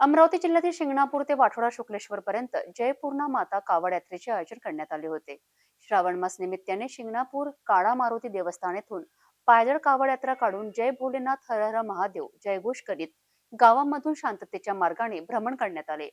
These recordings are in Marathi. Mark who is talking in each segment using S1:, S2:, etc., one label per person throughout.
S1: अमरावती जिल्ह्यातील शिंगणापूर ते वाठोडा शुक्लेश्वर पर्यंत जयपूर्णा माता कावड यात्रेचे आयोजन करण्यात आले होते. श्रावण मास निमित्ताने शिंगणापूर काळा मारुती देवस्थान येथून पायदळ कावड यात्रा काढून जय भोलेनाथ हर हर महादेव जयघोष करीत गावामधून शांततेच्या मार्गाने भ्रमण करण्यात आले.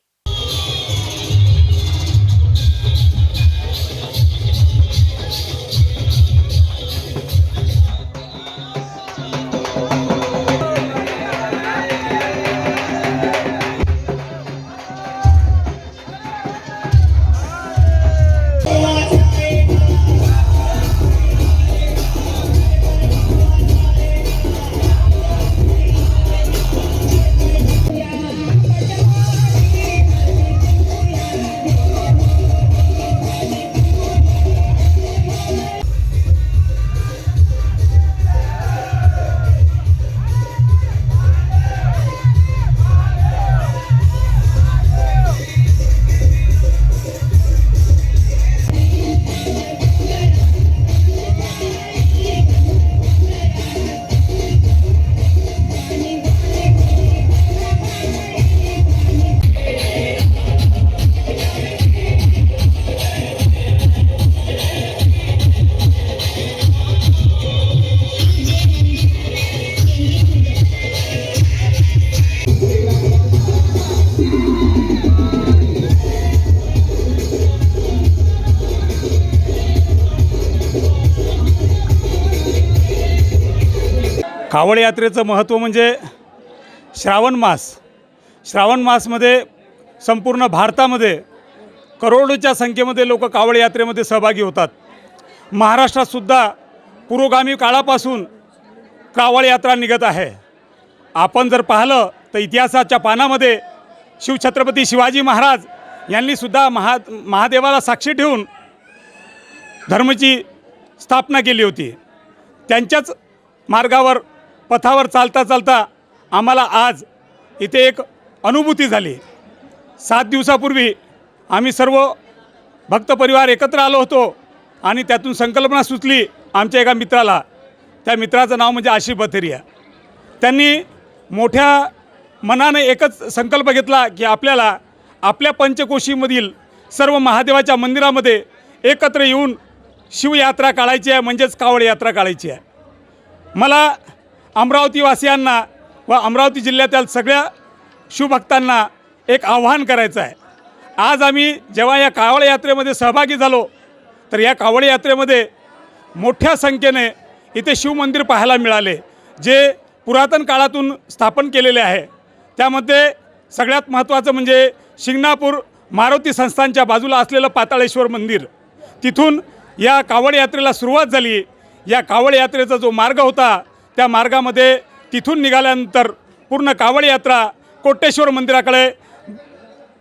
S2: कावड यात्रेचं महत्त्व म्हणजे श्रावण मास. श्रावण मासमध्ये संपूर्ण भारतामध्ये करोडोच्या संख्येमध्ये लोक कावड यात्रेमध्ये सहभागी होतात. महाराष्ट्रातसुद्धा पुरोगामी काळापासून कावड यात्रा निघत आहे. आपण जर पाहिलं तर इतिहासाच्या पानामध्ये शिवछत्रपती शिवाजी महाराज यांनीसुद्धा महा महादेवाला साक्षी ठेवून धर्माची स्थापना केली होती. त्यांच्याच मार्गावर पथावर चालता चालता आम्हाला आज इथे एक अनुभूती झाली. सात दिवसापूर्वी आम्ही सर्व भक्त परिवार एकत्र आलो होतो आणि त्यातून संकल्पना सुचली आमच्या एका मित्राला. त्या मित्राचं नाव म्हणजे आशिष बथेरिया. त्यांनी मोठ्या मनाने एकच संकल्प घेतला की आपल्याला आपल्या पंचकोशीमधील सर्व महादेवाच्या मंदिरामध्ये एकत्र येऊन शिवयात्रा काढायची आहे म्हणजेच कावड यात्रा काढायची आहे. मला अमरावतीवासियांना व अमरावती जिल्ह्यातील सगळ्या शिवभक्तांना एक आव्हान करायचं आहे. आज आम्ही जेव्हा या कावड यात्रेमध्ये सहभागी झालो तर या कावड यात्रेमध्ये मोठ्या संख्येने इथे शिवमंदिर पाहायला मिळाले जे पुरातन काळातून स्थापन केलेले आहे. त्यामध्ये सगळ्यात महत्त्वाचं म्हणजे शिंगणापूर मारुती संस्थानच्या बाजूला असलेलं पाताळेश्वर मंदिर. तिथून या कावड यात्रेला सुरुवात झाली. या कावड यात्रेचा जो मार्ग होता त्या मार्गामध्ये तिथून निघाल्यानंतर पूर्ण कावड यात्रा कोटेश्वर मंदिराकडे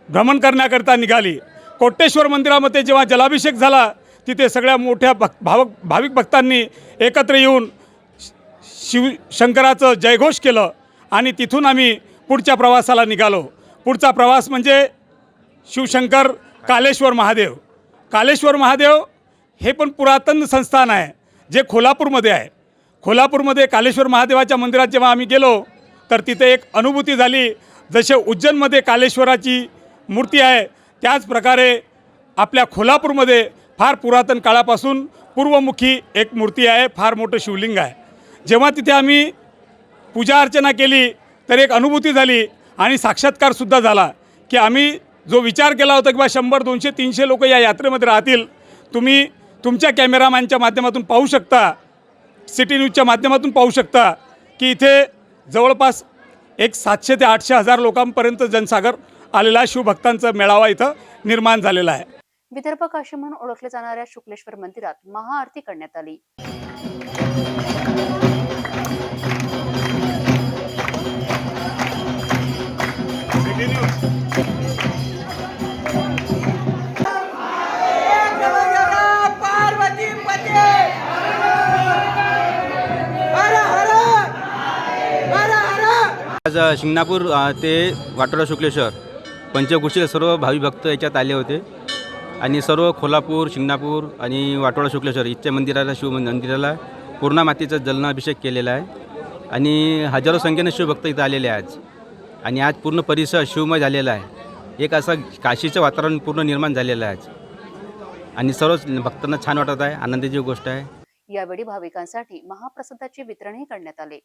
S2: भ्रमण करण्याकरिता निघाली. कोटेश्वर मंदिरामध्ये जेव्हा जलाभिषेक झाला तिथे सगळ्या मोठ्या भक् भावक भाविक भक्तांनी एकत्र येऊन शिव शंकराचं जयघोष केलं आणि तिथून आम्ही पुढच्या प्रवासाला निघालो. पुढचा प्रवास म्हणजे शिवशंकर कालेश्वर महादेव. कालेश्वर महादेव हे पण पुरातन संस्थान आहे जे खोलापूरमध्ये आहे. कोल्हापूरमध्ये कालेश्वर महादेवाच्या मंदिरात जेव्हा आम्ही गेलो तर तिथे एक अनुभूती झाली. जसे उज्जैनमध्ये कालेश्वराची मूर्ती आहे त्याचप्रकारे आपल्या कोल्हापूरमध्ये फार पुरातन काळापासून पूर्वमुखी एक मूर्ती आहे फार मोठं शिवलिंग आहे. जेव्हा तिथे आम्ही पूजा अर्चना केली तर एक अनुभूती झाली आणि साक्षात्कारसुद्धा झाला की आम्ही जो विचार केला होता की बा शंभर दोनशे तीनशे लोक या यात्रेमध्ये राहतील तुम्ही तुमच्या कॅमेरामॅनच्या माध्यमातून पाहू शकता. सिटी न्यूजच्या माध्यमातून पाहू शकता की इथे जवळपास एक सातशे ते आठशे हजार लोकांपर्यंत जनसागर आलेला शिवभक्तांचा मेळावा इथं निर्माण झालेला आहे.
S1: विदर्भ काशी म्हणून ओळखले जाणाऱ्या शुक्लेश्वर मंदिरात महाआरती करण्यात आली.
S3: आज शिंगणापूर ते वाटोळा शुक्लेश्वर पंचकुशील सर्व भावी भक्त याच्यात आले होते. आणि सर्व खोलापूर शिंगणापूर आणि वाटोळा शुक्लेश्वर इथच्या मंदिराला शिव मंदिराला पूर्णा मातीचा जलनाभिषेक केलेला आहे. आणि हजारो संख्येने शिवभक्त इथं आलेले आहे आज. आणि आज पूर्ण परिसर शिवमय झालेला आहे. एक असं काशीचं वातावरण पूर्ण निर्माण झालेलं आहे आज. आणि सर्वच भक्तांना छान वाटत आहे. आनंदाची गोष्ट आहे.
S1: यावेळी भाविकांसाठी महाप्रसादाचे वितरणही करण्यात आले.